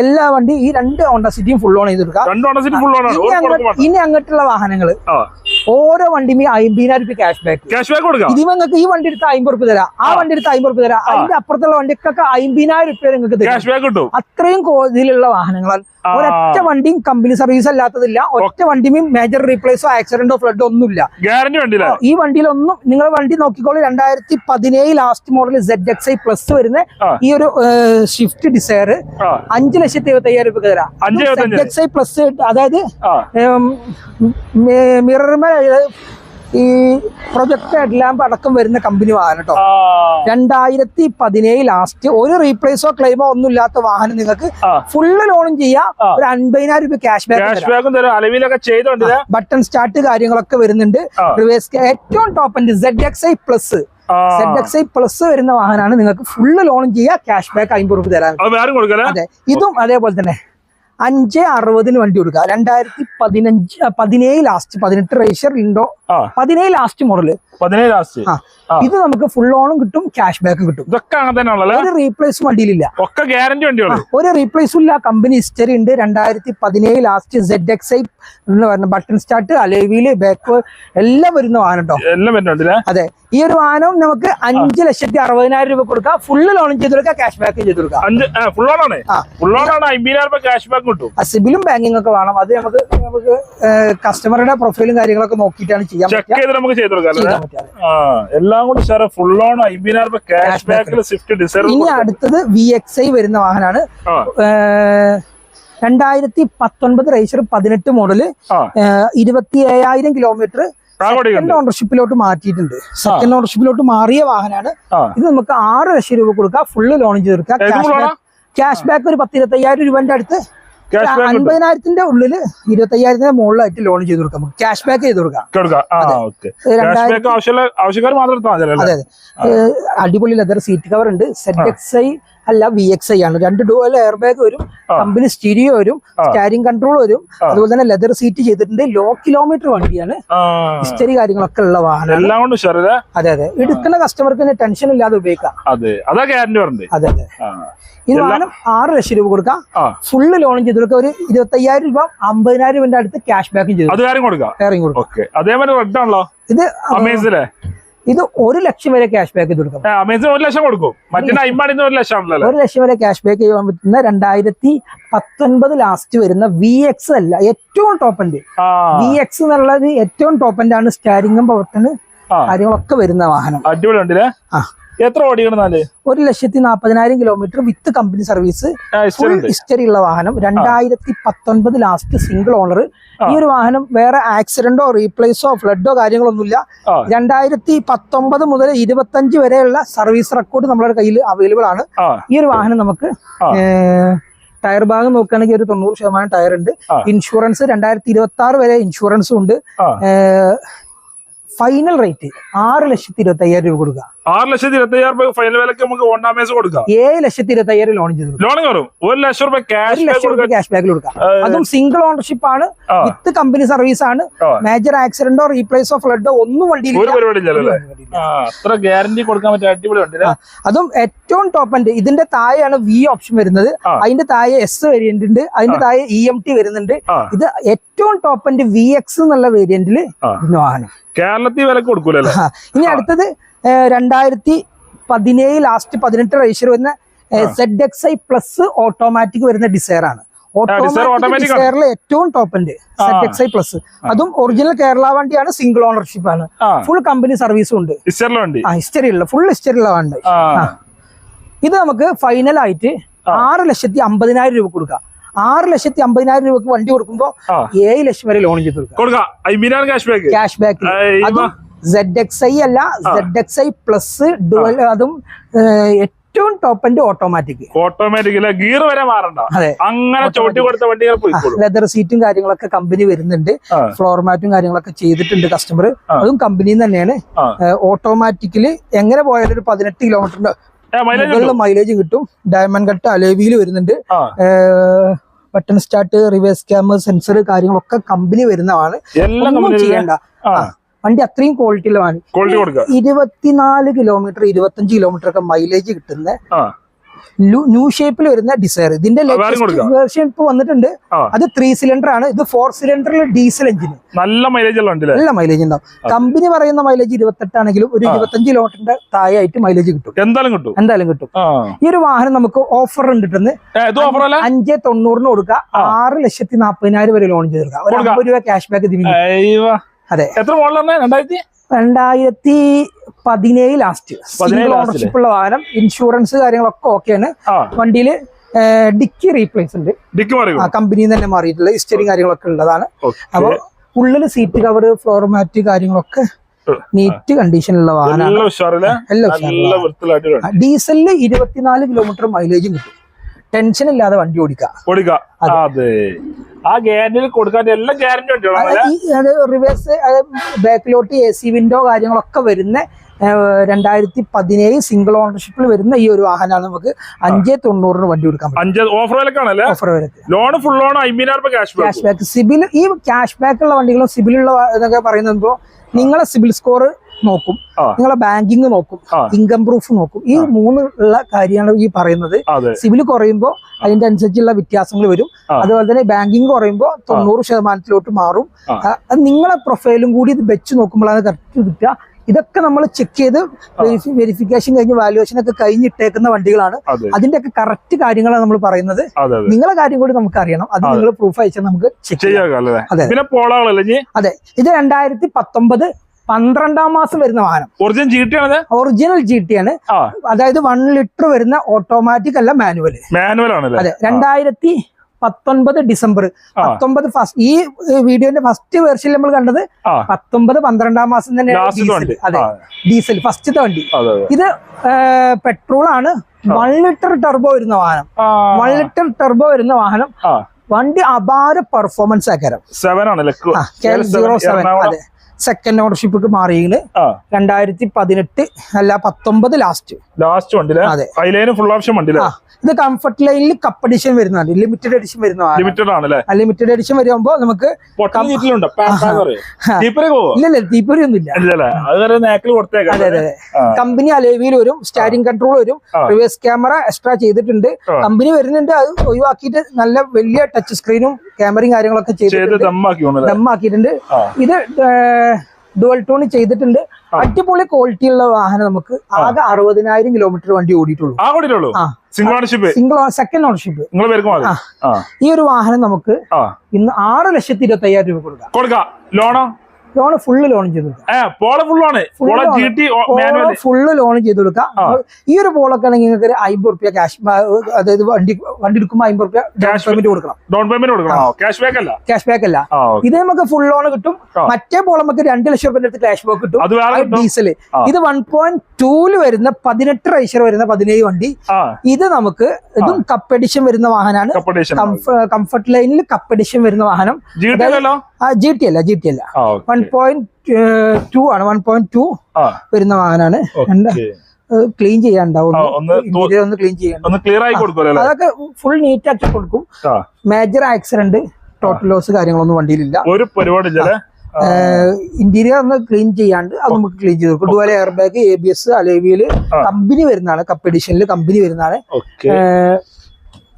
എല്ലാ വണ്ടി ഈ രണ്ട് ഹോണ്ട സിറ്റിയും ഫുൾ ഓൺ ചെയ്ത് കൊടുക്കാം. ഇനി അങ്ങോട്ടുള്ള വാഹനങ്ങൾ ഓരോ വണ്ടിയും അമ്പതിനായിരം രൂപ ക്യാഷ് ബാക്ക് ക്യാഷ് ബാക്ക് കൊടുക്കാം. ഇത് നിങ്ങൾക്ക് ഈ വണ്ടി എടുത്ത് അമ്പത് റുപ്യ തരാം. ആ വണ്ടി എടുത്ത് അമ്പത് റുപ്യ തരാം. അതിന്റെ അപ്പുറത്തുള്ള വണ്ടിക്കൊക്കെ അമ്പതിനായിരം രൂപ നിങ്ങൾക്ക് തരാം. ക്യാഷ് ബാക്ക് കിട്ടും. അത്രയും കോതിലുള്ള വാഹനങ്ങളാൽ. ഒരൊറ്റ വണ്ടിയും കമ്പനി സർവീസ് അല്ലാത്തതില്ല. ഒറ്റ വണ്ടിയും മേജർ റീപ്ലേസോ ആക്സിഡന്റോ ഫ്ലഡോ ഒന്നുമില്ല. ഗ്യാരണ്ടി വണ്ടിയില്ലേ? ഈ വണ്ടിയിലൊന്നും നിങ്ങൾ വണ്ടി നോക്കിക്കോളൂ. രണ്ടായിരത്തി പതിനേഴ് last model Z X I plus വരുന്ന ഈ ഒരു ഷിഫ്റ്റ് ഡിസയർ അഞ്ച് ലക്ഷത്തി എഴുപത്തി അയ്യായിരം രൂപ തരാം. അഞ്ച് പ്ലസ് അതായത് ആ. മിറർമേ ഈ പ്രൊജക്ട് ഹെഡ് ലാമ്പ് അടക്കം വരുന്ന കമ്പനി വാഹനം കേട്ടോ രണ്ടായിരത്തി പതിനേഴ് ലാസ്റ്റ് ഒരു റീപ്ലേസോ ക്ലെയിമോ ഒന്നും ഇല്ലാത്ത വാഹനം നിങ്ങൾക്ക്. ഫുള്ള് ലോണും ചെയ്യാം. ഒരു അൻപതിനായിരം രൂപ ക്യാഷ് ബാക്ക് ബട്ടൺ സ്റ്റാർട്ട് കാര്യങ്ങളൊക്കെ വരുന്നുണ്ട്. റിവേഴ്സ് ഏറ്റവും ടോപ്പ് ഉണ്ട് Z X I plus Z X I plus വരുന്ന വാഹനമാണ് നിങ്ങൾക്ക് ഫുള്ള് ലോണും ചെയ്യാം ക്യാഷ് ബാക്ക് അമ്പത് രൂപ തരാൻ. അതെ. ഇതും അതേപോലെ തന്നെ. അഞ്ച് അറുപതിന് വണ്ടി കൊടുക്കുക. രണ്ടായിരത്തി പതിനഞ്ച് പതിനേഴ് ലാസ്റ്റ് പതിനെട്ട് ഇൻഡോ ആ. പതിനേഴ് ലാസ്റ്റ് മോഡൽ പതിനേഴ് ലാസ്റ്റ് ആ. ഇത് നമുക്ക് ഫുൾ ഓണും കിട്ടും ക്യാഷ് ബാക്കും കിട്ടും. ഇതൊക്കെ ഒരു റീപ്ലേസ് വണ്ടിയിലില്ല. ഒക്കെ ഗ്യാരണ്ടി വണ്ടികൾ ഒരു റീപ്ലേസും ഇല്ല. കമ്പനി ഹിസ്റ്ററി ഉണ്ട്. രണ്ടായിരത്തി പതിനേഴ് ലാസ്റ്റ് സെഡ് എക്സ് ഐ എന്ന് പറഞ്ഞ ബട്ടൺ സ്റ്റാർട്ട് അലേവിയിൽ ബാക്ക് എല്ലാം വരുന്ന വാഹനം കേട്ടോ എല്ലാം അതെ. ഈ ഒരു വാഹനവും നമുക്ക് അഞ്ച് ലക്ഷത്തി അറുപതിനായിരം രൂപ കൊടുക്കാം. ഫുള്ള് ലോണും ചെയ്ത് കൊടുക്കാം. ക്യാഷ് ബാക്കും ചെയ്ത് കൊടുക്കാം. സിബിലും ബാങ്കിങ് ഒക്കെ വേണം. അത് നമുക്ക് നമുക്ക് കസ്റ്റമറുടെ പ്രൊഫൈലും കാര്യങ്ങളൊക്കെ നോക്കിയിട്ടാണ് ചെയ്യാൻ പറ്റുക. എല്ലാം കൂടി സാറേ ഫുൾ ഓൺ അമ്പതിനായിരം രൂപ ക്യാഷ്. ബാക്കിൽ സ്വിഫ്റ്റ് ഡിസൈർ ഇനി അടുത്തത് വി എക്സ് ഐ വരുന്ന വാഹനമാണ് രണ്ടായിരത്തി പത്തൊൻപത് റേസർ പതിനെട്ട് മോഡൽ ഇരുപത്തി ഏഴായിരം കിലോമീറ്റർ സെക്കൻഡ് ഓണർഷിപ്പിലോട്ട് മാറ്റിയിട്ടുണ്ട്. സെക്കൻഡ് ഓണർഷിപ്പിലോട്ട് മാറിയ വാഹനമാണ് ഇത് നമുക്ക് ആറ് ലക്ഷം രൂപ കൊടുക്കാം. ഫുള്ള് ലോൺ ചെയ്ത് കൊടുക്കാം ക്യാഷ് ബാക്ക് ഒരു പത്ത് ഇരുപത്തയ്യായിരം രൂപന്റെ അടുത്ത്. അൻപതിനായിരത്തിന്റെ ഉള്ളിൽ ഇരുപത്തയ്യായിരത്തിന്റെ മുകളിലായിട്ട് ലോൺ ചെയ്ത് കൊടുക്കാം. നമുക്ക് ക്യാഷ് ബാക്ക് ചെയ്ത് കൊടുക്കാം. അതെ. അതെ അടിപൊളി ലെതർ സീറ്റ് കവർ ഉണ്ട്. സെറ്റ് എക്സ് ഐ അല്ല വി എക്സ് ഐ ആണ്. രണ്ട് ഡുവൽ എയർ ബാഗ് വരും കമ്പനി സ്റ്റീരിയോ വരും സ്റ്റാരിങ് സ്റ്റാരിംഗ് കൺട്രോൾ വരും. അതുപോലെ തന്നെ ലെതർ സീറ്റ് ചെയ്തിട്ടുണ്ട്. ലോ കിലോമീറ്റർ വണ്ടിയാണ്. ഹിസ്റ്ററി കാര്യങ്ങളൊക്കെ ഉള്ള വാഹനം. അതെ അതെ. എടുക്കുന്ന കസ്റ്റമർക്ക് ടെൻഷൻ ഇല്ലാതെ ഉപയോഗിക്കാം. അതെ. അതാ ഇത് വാഹനം ആറ് ലക്ഷം രൂപ കൊടുക്കാം. ഫുള്ള് ലോൺ ചെയ്ത്. കൊടുക്കാം ഒരു ഇരുപത്തയ്യായിരം രൂപ അമ്പതിനായിരം രൂപ അടുത്ത് ക്യാഷ് ബാക്കും ചെയ്തു. കൊടുക്കാം. അതേപോലെ റെഡ് ആണല്ലോ? ഇത് അമേസിലെ ഇത് ഒരു ലക്ഷം വരെ ക്യാഷ് ബാക്ക് ചെയ്ത് കൊടുക്കാം. ഒരു ലക്ഷം കൊടുക്കും. ഒരു ലക്ഷം ഒരു ലക്ഷം വരെ ക്യാഷ് ബാക്ക് ചെയ്യാൻ പറ്റുന്ന രണ്ടായിരത്തി പത്തൊൻപത് ലാസ്റ്റ് വരുന്ന വി എക്സ് അല്ല ഏറ്റവും ടോപ്പ് എൻഡ് വി എക്സ് എന്നുള്ളത് ഏറ്റവും ടോപ്പ് എൻഡ് ആണ് സ്റ്റാരിങ്ങും പവർട്ടന് കാര്യങ്ങളൊക്കെ വരുന്ന വാഹനം. അടിപൊളി ആ. എത്ര ഓടിക്കണെന്നാൽ ഒരു ലക്ഷത്തി നാൽപ്പതിനായിരം kilometre with company service full history ഉള്ള വാഹനം. രണ്ടായിരത്തി പത്തൊൻപത് ലാസ്റ്റ് സിംഗിൾ ഓണർ ഈ ഒരു വാഹനം വേറെ ആക്സിഡന്റോ റീപ്ലേസോ ഫ്ലഡോ കാര്യങ്ങളൊന്നുമില്ല. രണ്ടായിരത്തി പത്തൊമ്പത് മുതൽ ഇരുപത്തഞ്ച് വരെയുള്ള സർവീസ് റെക്കോർഡ് നമ്മളുടെ കയ്യിൽ അവൈലബിൾ ആണ്. ഈ ഒരു വാഹനം നമുക്ക് ടയർ ഭാഗം നോക്കുകയാണെങ്കിൽ ഒരു തൊണ്ണൂറ് ശതമാനം ടയർ ഉണ്ട്. ഇൻഷുറൻസ് രണ്ടായിരത്തി ഇരുപത്തി ആറ് വരെ ഇൻഷുറൻസും ഉണ്ട്. ഫൈനൽ റേറ്റ് ആറ് ലക്ഷത്തി ഇരുപത്തി അയ്യായിരം രൂപ കൊടുക്കുക. ആറ് ലക്ഷത്തി ഇരുപത്തി അയ്യായിരം രൂപ ഫൈനൽ വിലക്ക് നമുക്ക് ഹോണ്ടാമേസ് കൊടുക്കാം. ഏഴ് ലക്ഷത്തി ഇരുപത്തി അയ്യായിരം ലോൺ ചെയ്തു ലോൺ കയറും. ഒരു ലക്ഷം രൂപ ക്യാഷ് ബാക്ക് ലക്ഷം രൂപ ക്യാഷ് ബാക്കിൽ കൊടുക്കാം. അതും സിംഗിൾ ഓണർഷിപ്പ് ആണ്. വിത്ത് കമ്പനി സർവീസ് ആണ്. മേജർ ആക്സിഡന്റോ റീപ്ലേസോ ഫ്ലഡോ ഒന്നും വണ്ടിയിൽ ഇല്ലല്ലോ അത്ര ഗ്യാരണ്ടി കൊടുക്കാൻ പറ്റിയ അടിപൊളി അതും ഏറ്റവും ടോപ്പ് എൻഡ് ഇതിന്റെ താഴെയാണ് വി ഓപ്ഷൻ വരുന്നത്. അതിന്റെ താഴെ എസ് വേരിയന്റ് ഉണ്ട്. അതിന്റെ താഴെ ഇ എം ടി വരുന്നുണ്ട്. ഇത് ഏറ്റവും ടോപ്പ് എൻഡ് വി എക്സ് എന്നുള്ള വേരിയന്റിൽ. വാഹനം. കേരളത്തിൽ വില കൊടുക്കൂലല്ലോ? ഇനി അടുത്തത് രണ്ടായിരത്തി പതിനേഴ് ലാസ്റ്റ് പതിനെട്ട് റേഷ്യർ വരുന്ന Z X I plus automatic വരുന്ന ഡിസൈർ ആണ്. ഓട്ടോമാറ്റിക്. ഏറ്റവും top end Z X I plus അതും ഒറിജിനൽ കേരള വണ്ടിയാണ് സിംഗിൾ ഓണർഷിപ്പ് ആണ്. ഫുൾ കമ്പനി സർവീസും ഉണ്ട്. ഹിസ്റ്ററി ഉള്ള ഫുൾ ഹിസ്റ്ററി ഉള്ള വണ്ടി. ഇത് നമുക്ക് ഫൈനൽ ആയിട്ട് ആറ് ലക്ഷത്തി അമ്പതിനായിരം രൂപ കൊടുക്കാം. ആറ് ലക്ഷത്തി അമ്പതിനായിരം രൂപക്ക് വണ്ടി കൊടുക്കുമ്പോൾ ഏഴ് ലക്ഷം വരെ ലോൺ ചെയ്ത് കൊടുക്കാം. കൊടുക്കാം. അയ്മീനാണ് ക്യാഷ് ബാക്ക് ക്യാഷ് ബാക്ക് അതും സെഡ് എക്സ് ഐ അല്ല Z X I plus dual അതും ഏറ്റവും top end automatic automatic gear വരെ മാറണ്ട. അങ്ങനെ ചവിട്ടി കൊടുത്ത വണ്ടികൾ ലെതർ സീറ്റും കാര്യങ്ങളൊക്കെ കമ്പനി വരുന്നുണ്ട്. ഫ്ലോർ മാറ്റും കാര്യങ്ങളൊക്കെ ചെയ്തിട്ടുണ്ട് കസ്റ്റമർ അതും കമ്പനി തന്നെയാണ്. ഓട്ടോമാറ്റിക്കിൽ എങ്ങനെ പോയാലും ഒരു പതിനെട്ട് കിലോമീറ്ററിന്റെ മൈലേജ് കിട്ടും. Diamond cut. അലേവിയിൽ വരുന്നുണ്ട്. Button start reverse camera sensor കാര്യങ്ങളൊക്കെ കമ്പനി വരുന്നതാണ്. ഒന്നും ചെയ്യണ്ട. വണ്ടി അത്രയും ക്വാളിറ്റിയിലാണ് ഇരുപത്തിനാല് കിലോമീറ്റർ ഇരുപത്തഞ്ച് കിലോമീറ്റർ ഒക്കെ മൈലേജ് കിട്ടുന്ന ന്യൂ ഷേപ്പിൽ വരുന്ന ഡിസയർ ഇതിന്റെ വേർഷൻ ഇപ്പൊ വന്നിട്ടുണ്ട്. അത് ത്രീ സിലിണ്ടർ ആണ്. ഇത് ഫോർ സിലിണ്ടർ ഡീസൽ എഞ്ചിന് നല്ല മൈലേജ് നല്ല മൈലേജ് ഉണ്ടാവും. കമ്പനി പറയുന്ന മൈലേജ് ഇരുപത്തെട്ടാണെങ്കിലും ഒരു. ഇരുപത്തഞ്ച് കിലോമീറ്ററിന്റെ താഴെയായിട്ട് മൈലേജ് കിട്ടും. എന്തായാലും കിട്ടും. എന്തായാലും കിട്ടും. ഈ ഒരു വാഹനം നമുക്ക് ഓഫർ അല്ലേ? അഞ്ച് തൊണ്ണൂറിന് കൊടുക്കുക. ആറ് ലക്ഷത്തി നാപ്പതിനായിരം വരെ ലോൺ ചെയ്ത് കൊടുക്കുക ഒരു. അമ്പത് രൂപ ക്യാഷ് ബാക്ക്. അതെ. എത്ര മോഡലാണ് രണ്ടായിരത്തി? രണ്ടായിരത്തി പതിനേഴ് ലാസ്റ്റ് സിംഗിൾ ഓണർഷിപ്പ് ഉള്ള വാഹനം ഇൻഷുറൻസ് കാര്യങ്ങളൊക്കെ ഓക്കെയാണ് വണ്ടിയിൽ ഡിക്കി റീപ്ലേസ് ഉണ്ട്. കമ്പനി കമ്പനിയിൽ തന്നെ മാറിയിട്ടുള്ള ഹിസ്റ്ററി കാര്യങ്ങളൊക്കെ ഉള്ളതാണ്. അപ്പോൾ അപ്പൊ ഉള്ളിൽ സീറ്റ് കവർ ഫ്ലോർ മാറ്റ് കാര്യങ്ങളൊക്കെ നീറ്റ് കണ്ടീഷനിലുള്ള വാഹനമാണ് ഡീസലിൽ ഇരുപത്തിനാല് കിലോമീറ്റർ മൈലേജും കിട്ടും. ടെൻഷൻ ഇല്ലാതെ വണ്ടി ഓടിക്കുക ഓടിക്കുക അതെ. ആ ഗ്യാരണ്ടിയിൽ കൊടുക്കാൻ എല്ലാം ഗ്യാരണ്ടി വണ്ടികളാണ് റിവേഴ്സ് ബാക്കിലോട്ട് എ സി വിൻഡോ കാര്യങ്ങളൊക്കെ വരുന്ന രണ്ടായിരത്തി പതിനേഴ് സിംഗിൾ ഓണർഷിപ്പിൽ വരുന്ന ഈ ഒരു വാഹനമാണ് നമുക്ക് അഞ്ചേ തൊണ്ണൂറിന് വണ്ടി കൊടുക്കാൻ loan full loan cash back CIBIL ഈ ക്യാഷ് ബാക്ക് ഉള്ള വണ്ടികളും സിബിലുള്ള എന്നൊക്കെ പറയുന്നത് നിങ്ങളെ സിബിൽ സ്കോർ നോക്കും. നിങ്ങളെ ബാങ്കിങ് നോക്കും. ഇൻകം പ്രൂഫ് നോക്കും. ഈ മൂന്ന് ഉള്ള കാര്യമാണ് ഈ പറയുന്നത്. സിവിൽ കുറയുമ്പോൾ അതിന്റെ അനുസരിച്ചുള്ള വ്യത്യാസങ്ങൾ വരും. അതുപോലെ തന്നെ ബാങ്കിങ് കുറയുമ്പോൾ തൊണ്ണൂറ് ശതമാനത്തിലോട്ട് മാറും. നിങ്ങളെ പ്രൊഫൈലും കൂടി ഇത് വെച്ച് നോക്കുമ്പോഴാണ് കറക്റ്റ് കിട്ടുക. ഇതൊക്കെ നമ്മൾ ചെക്ക് ചെയ്ത് വെരിഫിക്കേഷൻ കഴിഞ്ഞ് വാല്യുവേഷൻ ഒക്കെ കഴിഞ്ഞിട്ടേക്കുന്ന വണ്ടികളാണ്. അതെ. അതിന്റെ ഒക്കെ കറക്റ്റ് കാര്യങ്ങളാണ് നമ്മൾ പറയുന്നത്. നിങ്ങളെ കാര്യം കൂടി നമുക്ക് അറിയണം അത് നിങ്ങൾ പ്രൂഫ് അയച്ചാൽ നമുക്ക് ചെക്ക് ചെയ്യാം. അതെ. പിന്നെ അതെ. ഇത് രണ്ടായിരത്തി പത്തൊമ്പത് പന്ത്രണ്ടാം മാസം വരുന്ന വാഹനം. ഒറിജിനൽ ജി ടി ആണ് ഒറിജിനൽ ജി ടി ആണ്. അതായത് വൺ ലിറ്റർ വരുന്ന ഓട്ടോമാറ്റിക് അല്ല മാനുവൽ മാനുവൽ ആണ് അതെ രണ്ടായിരത്തി പത്തൊൻപത് ഡിസംബർ. പത്തൊമ്പത് ഫസ്റ്റ് ഈ വീഡിയോന്റെ ഫസ്റ്റ് വേർഷൻ നമ്മൾ കണ്ടത് പത്തൊമ്പത് പന്ത്രണ്ടാം മാസം തന്നെ അതെ ഡീസൽ ഫസ്റ്റ് വണ്ടി. ഇത് പെട്രോൾ ആണ്. വൺ ലിറ്റർ ടെർബോ വരുന്ന വാഹനം. വൺ ലിറ്റർ ടെർബോ വരുന്ന വാഹനം. വണ്ടി അപാര പെർഫോമൻസ് ആക്കാരം സെവൻ ആണ് സീറോ സെവൻ അതെ. സെക്കൻഡ് ഓണർഷിപ്പ് മാറിയിൽ രണ്ടായിരത്തി പതിനെട്ട് അല്ല പത്തൊമ്പത് ലാസ്റ്റ് ലാസ്റ്റ് വണ്ടിയിലെ? അതെ. ഫുൾ ഓപ്ഷൻ വണ്ടിയിലെ? ഇത് കംഫർട്ട് ലൈനിൽ കപ്പ് എഡിഷൻ വരുന്നതാണ് ലിമിറ്റഡ് എഡിഷൻ വരുന്നതാണ് ലിമിറ്റഡ് ആണല്ലേ? ലിമിറ്റഡ് എഡിഷൻ വരുമ്പോ നമുക്ക് ഇല്ലല്ല തീപ്പൊരി ഒന്നും ഇല്ല അത് അതെ കമ്പനി അലേവിയിൽ വരും സ്റ്റാരിംഗ് കൺട്രോൾ വരും. റിവേഴ്സ് ക്യാമറ എക്സ്ട്രാ ചെയ്തിട്ടുണ്ട്. കമ്പനി വരുന്നുണ്ട് അത് ഒഴിവാക്കിയിട്ട് നല്ല വലിയ ടച്ച് സ്ക്രീനും ക്യാമറയും കാര്യങ്ങളൊക്കെ ചെയ്ത് ചെയ്തിട്ടുണ്ട് ഡമ്മാക്കിയിട്ടുണ്ട്. ഇത് ഡുവൽ ടോൺ ചെയ്തിട്ടുണ്ട്. അടിപൊളി ക്വാളിറ്റി ഉള്ള വാഹനം നമുക്ക് ആകെ അറുപതിനായിരം കിലോമീറ്റർ വണ്ടി ഓടിയിട്ടുള്ളൂ. Single ownership single second ownership ഈ ഒരു വാഹനം നമുക്ക് ഇന്ന് ആറ് ലക്ഷത്തി ഇരുപത്തി അയ്യായിരം രൂപ കൊടുക്കാം. കൊടുക്കാം. ലോണോ ലോൺ ഫുള്ള് ലോൺ ചെയ്ത് കൊടുക്കാം. പോള പോള ഫുള്ള് ലോൺ ചെയ്ത് കൊടുക്കാം. ഈ ഒരു പോളൊക്കെ ആണെങ്കിൽ നിങ്ങൾക്ക് ഒരു അമ്പത് റുപ്യ ക്യാഷ് അതായത് വണ്ടി വണ്ടി എടുക്കുമ്പോൾ അമ്പത് റുപ്യ ക്യാഷ് പേയ്മെന്റ് കൊടുക്കണം. ഡൗൺ പേയ്മെന്റ് കൊടുക്കണം. ക്യാഷ് ബാക്ക് അല്ല. ക്യാഷ് ബാക്ക് അല്ല. ഇത് നമുക്ക് ഫുൾ ലോൺ കിട്ടും. മറ്റേ പോൾ നമുക്ക് രണ്ട് ലക്ഷം റുപ്യ അടുത്ത് ക്യാഷ് ബാക്ക് കിട്ടും. ഡീസൽ ഇത് വൺ പോയിന്റ് ടൂൽ വരുന്ന പതിനെട്ട് റൈസർ വരുന്ന പതിനേഴ് വണ്ടി. ഇത് നമുക്ക് ഇതും കപ്പ് എഡിഷൻ വരുന്ന വാഹനമാണ് കംഫർട്ട് ലൈനിൽ കപ്പ് എഡിഷൻ വരുന്ന വാഹനം. ജി ടി ജി ടി അല്ല ജി ടി അല്ല. വൺ പോയിന്റ് ടു ആണ് വൺ പോയിന്റ് ടു വരുന്ന വാഹനമാണ് ക്ലീൻ ചെയ്യാണ്ടാവും ഒന്ന് ഒന്ന് ക്ലീൻ ചെയ്യാൻ അതൊക്കെ ഫുൾ നീറ്റ് ആക്കി കൊടുക്കും. മേജർ ആക്സിഡന്റ് ടോട്ടൽ ലോസ് കാര്യങ്ങളൊന്നും വണ്ടിയിലില്ല. ഒരു പരിപാടി ഇന്റീരിയർ ഒന്ന് ക്ലീൻ ചെയ്യാണ്ട് അത് നമുക്ക് ക്ലീൻ ചെയ്ത് കൊടുക്കും. Dual air bag A B S അലേവിയിൽ company വരുന്നതാണ്. കപ്പ് എഡിഷനിൽ കമ്പനി വരുന്നതാണ്.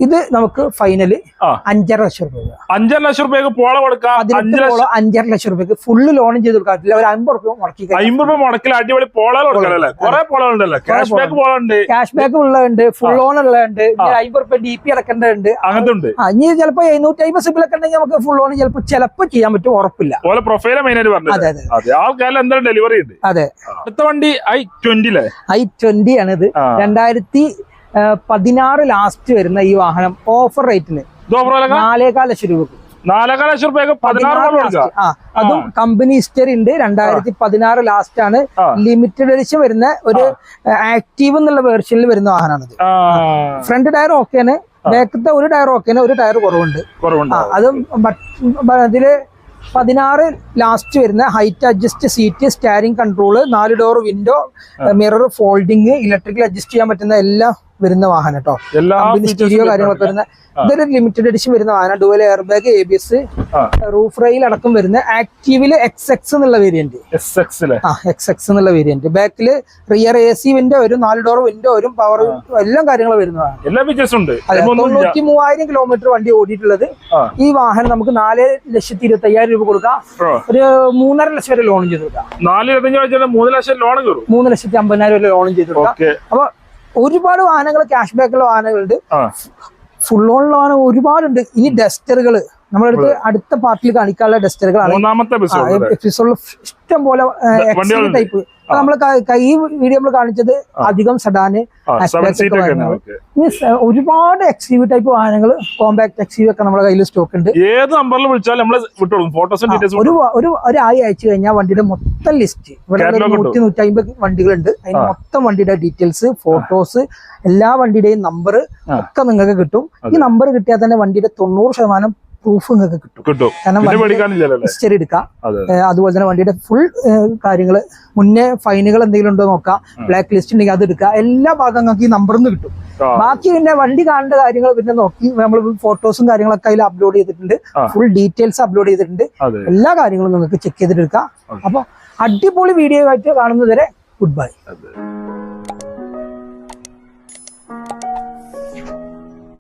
ഇത് നമുക്ക് ഫൈനൽ ആ. അഞ്ചര ലക്ഷം രൂപ അഞ്ചര ലക്ഷം രൂപയ്ക്ക് പോള കൊടുക്കാം. അഞ്ചര ലക്ഷം രൂപയ്ക്ക് ഫുള്ള് ലോൺ ചെയ്ത് കൊടുക്കാറില്ല ഒരു അമ്പത് റുപ്യ മുടക്കി അമ്പത് രൂപ മുടക്കിൽ അടിപൊളി പോളുണ്ടല്ലോ ക്യാഷ് ബാക്ക് ഉള്ളതുണ്ട് ഫുൾ ലോൺ ഉള്ളതുണ്ട് അമ്പത് റുപ്യ ഡി പി അടക്കേണ്ടതുണ്ട്. അങ്ങനത്തെ ഇനി ചിലപ്പോ എഴുന്നൂറ്റി അമ്പത് സിബിലൊക്കെ ഉണ്ടെങ്കിൽ നമുക്ക് ഫുൾ ലോൺ ചിലപ്പോ ചിലപ്പോ ചെയ്യാൻ പറ്റും ഉറപ്പില്ല. ഡെലിവറി ഉണ്ട്. അതെ. അടുത്ത വണ്ടി ഐ ട്വന്റി ഐ ട്വന്റി ആണ് ഇത് ആ. രണ്ടായിരത്തി പതിനാറ് ലാസ്റ്റ് വരുന്ന ഈ വാഹനം ഓഫർ റേറ്റിന് നാലേകാൽ ലക്ഷം രൂപക്ക്. നാലേകാൽ ലക്ഷം രൂപയ്ക്ക് പതിനാറ് ആ അതും കമ്പനി ഹിസ്റ്ററി ഉണ്ട്. രണ്ടായിരത്തി പതിനാറ് ലാസ്റ്റ് ആണ്. ലിമിറ്റഡ് എഡിഷൻ വരുന്ന ഒരു ആക്റ്റീവ് എന്നുള്ള വേർഷനിൽ വരുന്ന വാഹനമാണിത് ഫ്രണ്ട് ടയർ ഓക്കെയാണ് ബാക്കത്തെ ഒരു ടയർ ഓക്കെയാണ് ഒരു ടയർ കുറവുണ്ട്. അതും അതിൽ ഇതിൽ പതിനാറ് ലാസ്റ്റ് വരുന്ന height adjust seat steering control നാല് door window mirror folding electrical adjust ചെയ്യാൻ പറ്റുന്ന എല്ലാം വരുന്ന വാഹനം കേട്ടോ. സ്റ്റീരിയോ കാര്യങ്ങളൊക്കെ വരുന്ന ഇതൊരു ലിമിറ്റഡ് എഡിഷൻ വരുന്ന വാഹനം. Dual air bag A B S roof rail അടക്കം വരുന്ന ആക്റ്റീവിൽ എക്സ് എക്സ് എന്നുള്ള വേരിയന്റ് ആ എക്സ് എക്സ് എന്നുള്ള വേരിയന്റ് ബാക്കിൽ റിയർ എ സി വിൻഡോ വരും നാല് ഡോർ വിൻഡോ വരും പവർ എല്ലാം കാര്യങ്ങൾ വരുന്നതാണ് തൊണ്ണൂറ്റി മൂവായിരം കിലോമീറ്റർ വണ്ടി ഓടിയിട്ടുള്ളത്. ഈ വാഹനം നമുക്ക് നാല് ലക്ഷത്തി ഇരുപത്തി അയ്യായിരം രൂപ കൊടുക്കാം. ഒരു മൂന്നര ലക്ഷം വരെ ലോൺ ചെയ്ത് കൊടുക്കാം. നാല് മൂന്ന് ലക്ഷം ലോൺ മൂന്ന് ലക്ഷത്തി അമ്പതിനായിരം വരെ ലോൺ ചെയ്ത് കൊടുക്കാം. അപ്പൊ ഒരുപാട് വാഹനങ്ങൾ ക്യാഷ് ബാക്കുള്ള വാഹനങ്ങളുണ്ട്. ഫുൾ ഓണുള്ള വാഹനം ഒരുപാടുണ്ട്. ഇനി ഡസ്റ്ററുകൾ നമ്മളടുത്ത് അടുത്ത പാർട്ടിയിൽ കാണിക്കാനുള്ള ഡസ്റ്ററുകളാണ് എപ്പിസോഡിൽ ഇഷ്ടം പോലെ ടൈപ്പ് ക- ഈ വീഡിയോ നമ്മൾ കാണിച്ചത് അധികം സഡാന് ഇനി ഒരുപാട് എക്സീവ് ടൈപ്പ് വാഹനങ്ങൾ കോമ്പാക്ട് എക്സീവ് ഒക്കെ നമ്മുടെ കയ്യിൽ സ്റ്റോക്ക് ഉണ്ട്. ഏത് നമ്പറിൽ വിളിച്ചാലും നമ്മൾ ഫോട്ടോസും ഒരു ഒരു ആയി അയച്ചു കഴിഞ്ഞാൽ വണ്ടിയുടെ മൊത്തം ലിസ്റ്റ് ഇവിടെ നൂറ്റി നൂറ്റി അമ്പത് വണ്ടികളുണ്ട്. അതിന് മൊത്തം വണ്ടിയുടെ ഡീറ്റെയിൽസ് ഫോട്ടോസ് എല്ലാ വണ്ടിയുടെയും നമ്പർ ഒക്കെ നിങ്ങൾക്ക് കിട്ടും. ഈ നമ്പർ കിട്ടിയാൽ തന്നെ വണ്ടിയുടെ തൊണ്ണൂറ് ശതമാനം പ്രൂഫ് നിങ്ങൾക്ക് കിട്ടും. കിട്ടും. കാരണം ഹിസ്റ്ററി എടുക്കാം. അതെ. അതുപോലെ തന്നെ വണ്ടിയുടെ ഫുൾ കാര്യങ്ങൾ മുന്നേ ഫൈനുകൾ എന്തെങ്കിലും ഉണ്ടോ നോക്കാം. ബ്ലാക്ക് ലിസ്റ്റ് ഉണ്ടെങ്കിൽ അത് എടുക്കാം. എല്ലാ ഭാഗങ്ങൾക്ക് ഈ നമ്പറിൽ നിന്ന് കിട്ടും. ബാക്കി പിന്നെ വണ്ടി കാണേണ്ട കാര്യങ്ങൾ പിന്നെ നോക്കി നമ്മൾ ഫോട്ടോസും കാര്യങ്ങളൊക്കെ അതിൽ അപ്ലോഡ് ചെയ്തിട്ടുണ്ട്. ഫുൾ ഡീറ്റെയിൽസ് അപ്ലോഡ് ചെയ്തിട്ടുണ്ട്. എല്ലാ കാര്യങ്ങളും നിങ്ങൾക്ക് ചെക്ക് ചെയ്തിട്ട് എടുക്കാം. അപ്പൊ അടിപൊളി വീഡിയോ ആയിട്ട് കാണുന്നതുവരെ ഗുഡ് ബൈ